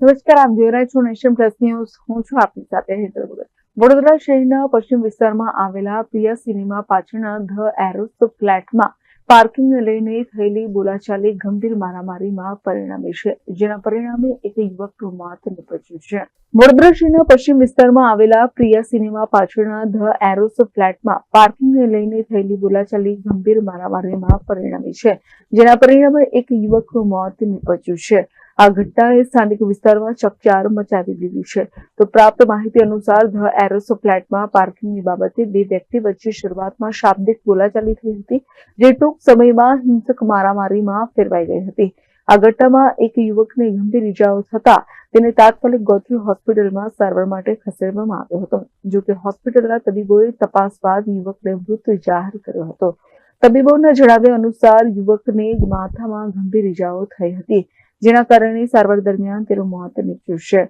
નમસ્કાર, આપ જોઈ રહ્યા છો નેશન પ્લસ ન્યૂઝ. હું છું આપની સાથે હેતલ ભગત. વડોદરા શહેરના પશ્ચિમ વિસ્તારમાં આવેલા પ્રિયા સિનેમા પાછળના ધ એરોસ ફ્લેટમાં પાર્કિંગને લઈને થયેલી બોલાચાલી ગંભીર મારામારીમાં પરિણમી છે, જેના પરિણામે એક યુવકનું મોત નીપજ્યું છે. વડોદરા શહેરના પશ્ચિમ વિસ્તારમાં આવેલા પ્રિયા સિનેમા પાછળના ધ એરોસ ફ્લેટમાં પાર્કિંગને લઈને થયેલી બોલાચાલી ગંભીર મારામારીમાં પરિણમી છે, જેના પરિણામે એક યુવકનું મોત નીપજ્યું છે. આ ઘટનાએ સ્થાનિક વિસ્તારમાં ચકચાર મચાવી દીધી છે. તો પ્રાપ્ત માહિતી અનુસાર ધ એરોસો ફ્લેટમાં પાર્કિંગની બાબતે બે વ્યક્તિ વચ્ચે શરૂઆતમાં શાબ્દિક બોલાચાલી થઈ હતી, જે ટૂંક સમયમાં હિંસક મારામારીમાં ફેરવાઈ ગઈ હતી. આ ઘટનામાં એક યુવકને ગંભીર ઇજાઓ થતા તેને તાત્કાલિક ગોત્રી હોસ્પિટલમાં સારવાર માટે ખસેડવામાં આવ્યો હતો, જો કે હોસ્પિટલના તબીબોએ તપાસ બાદ યુવકને મૃત જાહેર કર્યો હતો. તબીબોના જણાવ્યા અનુસાર યુવકને માથામાં ગંભીર ઇજાઓ થઈ હતી. જેના કારણે સારવાર દરમિયાન તેનું મોત નીપજ્યું છે.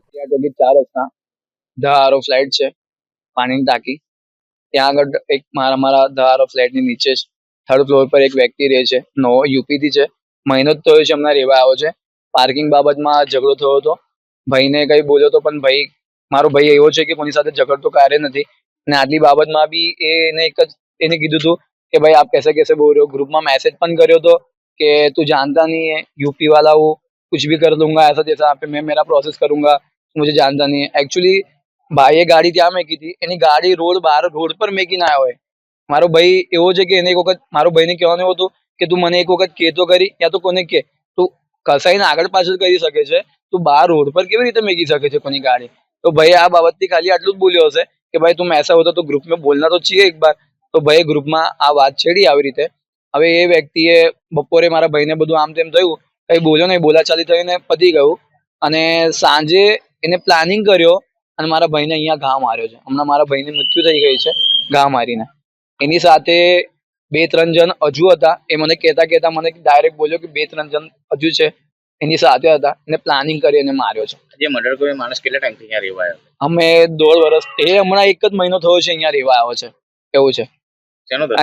ફ્લેટ છે, પાણીની ટાંકી, ત્યાં આગળ એક મારા મારા ધારો ફ્લેટની નીચે થર્ડ ફ્લોર પર એક વ્યક્તિ રહે છે, નો યુપીથી છે. મહિનો જ થયો છે હમણાં રહેવા આવ્યો છે. પાર્કિંગ બાબતમાં ઝઘડો થયો હતો. ભાઈને કંઈ બોલ્યો તો પણ ભાઈ, મારો ભાઈ એવો છે કે કોની સાથે ઝઘડતો કાર્ય નથી. અને આટલી બાબતમાં બી એને એક જ, એને કીધું હતું કે ભાઈ, આપ કેસે કેસે બોલ રહ્યો ગ્રુપમાં મેસેજ પણ કર્યો હતો કે, તું જાણતા નહીં યુપી વાળા હું कुछ भी कर दूंगा ऐसा जैसा पे मैं मेरा प्रोसेस करूंगा मुझे जानता नहीं है एक्चुअली ભાઈએ ગાડી ત્યાં મેકી હતી એની ગાડી રોડ બહાર રોડ પર મેકીને આવ્યો હોય મારો ભાઈ એવો છે કે એને એક વખત મારો ભાઈને કહેવાનું એવું હતું કે તું મને એક વખત કહેતો કરી યા તો કોને કે તું કસાઈને આગળ પાછળ કરી શકે છે તું બહાર રોડ પર કેવી રીતે મેકી શકે છે કોની ગાડી તો ભાઈ આ બાબતથી ખાલી આટલું જ બોલ્યો હશે કે ભાઈ તું ऐसा होता तो ग्रुप में बोलना तो चाहिए एक बार તો ભાઈ ગ્રુપમાં આ વાત છેડી આવી રીતે હવે એ વ્યક્તિએ બપોરે મારા ભાઈને બધું આમ તેમ થયું કઈ બોલ્યો નહીં બોલાચાલી થઈને પતી ગયું. અને સાંજે એને પ્લાનિંગ કર્યો અને મારા ભાઈને અહીંયા ઘા માર્યો છે. હમણાં મારા ભાઈને મૃત્યુ થઈ ગઈ છે ઘા મારીને. એની સાથે બે ત્રણ જણ હજુ હતા. એ મને કહેતા કહેતા મને ડાયરેક્ટ બોલ્યો કે બે ત્રણ જણ હજુ છે. એની સાથે હતા. એને પ્લાનિંગ કરી અને માર્યો છે. જે મર્ડર કર્યો માણસ કેટલા ટાઈમથી અહીંયા રહેવા અમે દોઢ વર્ષ એ હમણાં એક જ મહિનો થયો છે અહીંયા રહેવા આવ્યો છે. એવું છે.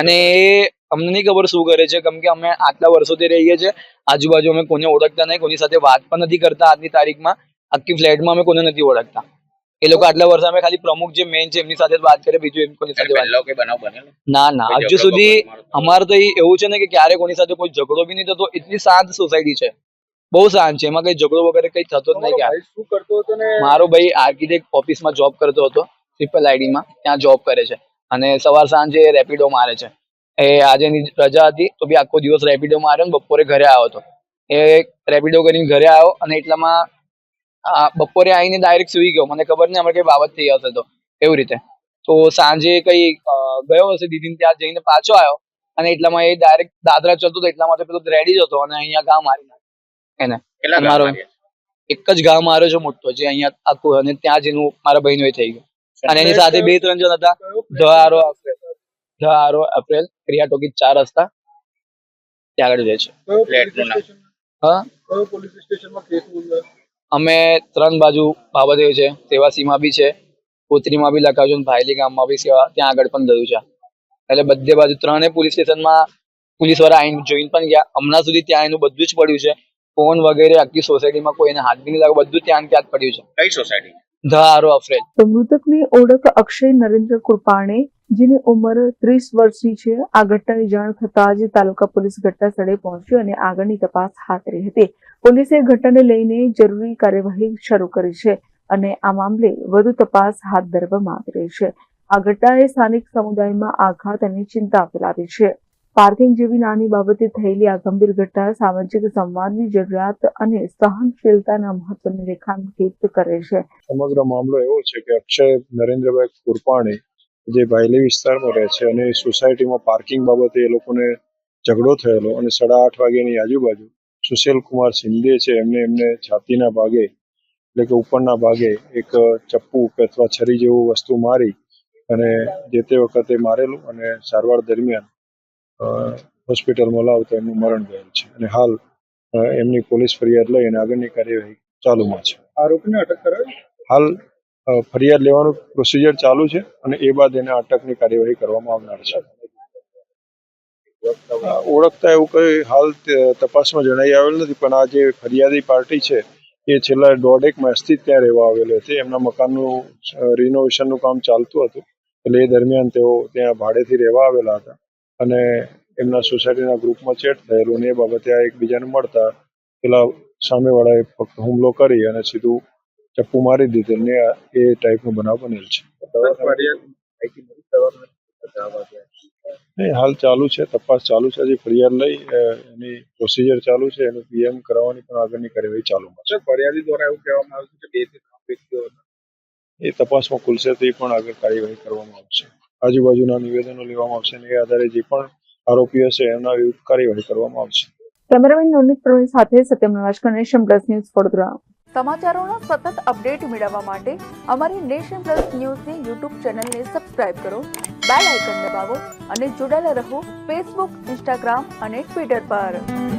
અને એ અમને નહીં ખબર શું કરે છે કેમ કે અમે આટલા વર્ષોથી રહીએ છીએ. આજુબાજુ અમે કોને ઓળખતા નહીં કોની સાથે વાત પણ નથી કરતા આજની તારીખમાં. આખી ફ્લેટમાં અમે કોને નથી ઓળખતા. એ લોકો આટલા વર્ષ અમે ખાલી પ્રમુખ જે મેન છે એમની સાથે વાત કરે બીજું એમ કોની સાથે વાત ના ના. હજુ સુધી અમારે તો એવું છે ને કે ક્યારે કોની સાથે કોઈ ઝઘડો બી નહીં થતો એટલી શાંત સોસાયટી છે. બહુ શાંત છે. એમાં કઈ ઝઘડો વગેરે કઈ થતો જ નહીં ક્યારે શું કરતો હતો ને? મારો ભાઈ આર્કિટેક્ટ ઓફિસમાં જોબ કરતો હતો ટ્રિપલ આઈડીમાં ત્યાં જોબ કરે છે. અને સવાર સાંજે રેપિડો મારે છે. એ આજે રજા હતી તો બી આખો દિવસ રેપિડો માર્યો ને બપોરે ઘરે આવ્યો હતો એ રેપિડો કરીને ઘરે આવ્યો અને એટલામાં બપોરે આવીને ડાયરેક્ટ સુઈ ગયો. મને ખબર નહીં અમારે કઈ બાબત થઈ હશે તો. એવી રીતે? તો સાંજે કઈ ગયો હશે દીદીને ત્યાં જઈને પાછો આવ્યો અને એટલામાં એ ડાયરેક્ટ દાદરા ચલતો હતો એટલા માટે પેલો રેડી જ હતો અને અહીંયા ઘા મારી નાખ્યો એને. મારો એક જ ઘા માર્યો છે મોટો જે અહીંયા આખું અને ત્યાં જેનું મારા બહેનો થઈ ગયું. અને એની સાથે બે ત્રણ જણ હતા. ધ આરો ધ આરો એપ્રિલ ક્રિયા ટોકી ચાર રસ્તા ત્યાં આગળ જાય છે. કયો ફ્લેટ પોલીસનું નામ? હા? કયો પોલીસ સ્ટેશનમાં કેસ નોંધાયો અમે ત્રણ બાજુ બાબત છે સેવાસીમાં બી છે કોતરીમાં બી લખાવ્યું છે અને ભાયલી ગામમાં બી સેવા ત્યાં આગળ પણ ગયું છે. એટલે બધે બાજુ ત્રણે પોલીસ સ્ટેશનમાં પોલીસવાળા આઈને જોઈને પણ ગયા. હમણાં સુધી ત્યાં એનું બધું જ પડ્યું છે. ફોન વગેરે આખી સોસાયટીમાં કોઈને હાથ બી નહીં લાગે બધું ત્યાં ત્યાં જ પડ્યું છે. કઈ સોસાયટી? ધ આરો મૃતકની ઓળખ અક્ષય નરેન્દ્ર કૃપાણે જેની ઉંમર ત્રીસ વર્ષની છે. આ ઘટનાની જાણ થતાં જ તાલુકા પોલીસ ઘટના સ્થળે પહોંચી અને આગળની તપાસ હાથ ધરી હતી. પોલીસે ઘટનાને લઈને જરૂરી કાર્યવાહી શરૂ કરી છે અને આ મામલે વધુ તપાસ હાથ ધરવામાં આવી રહી છે. આ ઘટનાએ સ્થાનિક સમુદાયમાં આઘાત અને ચિંતા ફેલાવી છે. પાર્કિંગ જેવી નાની બાબતે થયેલી આ ગંભીર ઘટના સામાજિક સંવાદની જરૂરિયાત અને સહનશીલતાના મહત્વને રેખાંકિત કરે છે. સમગ્ર મામલો એવો છે કે અક્ષય નરેન્દ્રભાઈ કુરપાણી જે ભાયલી વિસ્તારમાં રહે છે અને સોસાયટીમાં પાર્કિંગ બાબતે એ લોકોને ઝઘડો થયેલો અને સાડા આઠ વાગ્યાની આજુબાજુ સુશીલ કુમાર શિંદે છે. એમને એમને છાતીના ભાગે એટલે કે ઉપરના ભાગે એક ચપ્પુ કે અથવા છરી જેવું વસ્તુ મારી અને જે તે વખતે મારેલું અને સારવાર દરમિયાન હોસ્પિટલમાં લાવતા એમનું મરણ થયેલ છે. અને હાલ એમની પોલીસ ફરિયાદ લઈ અને આગળની કાર્યવાહી ચાલુમાં છે. આરોપીને અટક કરાવી? હાલ ફરિયાદ લેવાનું પ્રોસિજર ચાલુ છે અને એ બાદ એને અટકની કાર્યવાહી કરવામાં આવનાર છે. ઓળખતા એવું કઈ હાલ તપાસમાં જણાઈ આવેલ નથી પણ આ જે ફરિયાદી પાર્ટી છે એ છેલ્લા દોઢેક માસથી ત્યાં રહેવા આવેલી હતી. એમના મકાનનું રિનોવેશનનું કામ ચાલતું હતું. એટલે એ દરમિયાન તેઓ ત્યાં ભાડેથી રહેવા આવેલા હતા. અને એમના સોસાયટીના ગ્રુપમાં ચેટ થયેલું અને એ બાબતે આ એકબીજાને મળતા પેલા સામેવાળાએ ફક્ત હુમલો કરી અને સીધું ચપ્પુ મારી દીધું ને એ ટાઈપનો બનાવ બનેલ છે. નહીં હાલ ચાલુ છે તપાસ ચાલુ છે હજી ફરિયાદ લઈ એની પ્રોસિજર ચાલુ છે એનું પીએમ કરાવવાની પણ આગળની કાર્યવાહી ચાલુમાં છે. ફરિયાદી દ્વારા એવું કહેવામાં આવ્યું છે કે બેથી ત્રણ વ્યક્તિઓ એ તપાસમાં ખુલશે તે પણ આગળ કાર્યવાહી કરવામાં આવશે. આજુબાજુના નિવેદનો લેવામાં આવશે અને એ આધારે જે પણ આરોપીઓ છે એમના વિરુદ્ધ કાર્યવાહી કરવામાં આવશે. કેમેરામેન નવનીત પ્રવીણ સાથે Satyam Navajkar nation plus news Vadodara. સમાચારોના સતત અપડેટ મેળવવા માટે અમારી નેશન પ્લસ ન્યૂઝની યુટ્યુબ ચેનલને સબસ્ક્રાઇબ કરો બેલ આઇકન દબાવો અને જોડાયેલા રહો ફેસબુક ઇન્સ્ટાગ્રામ અને ટ્વિટર પર.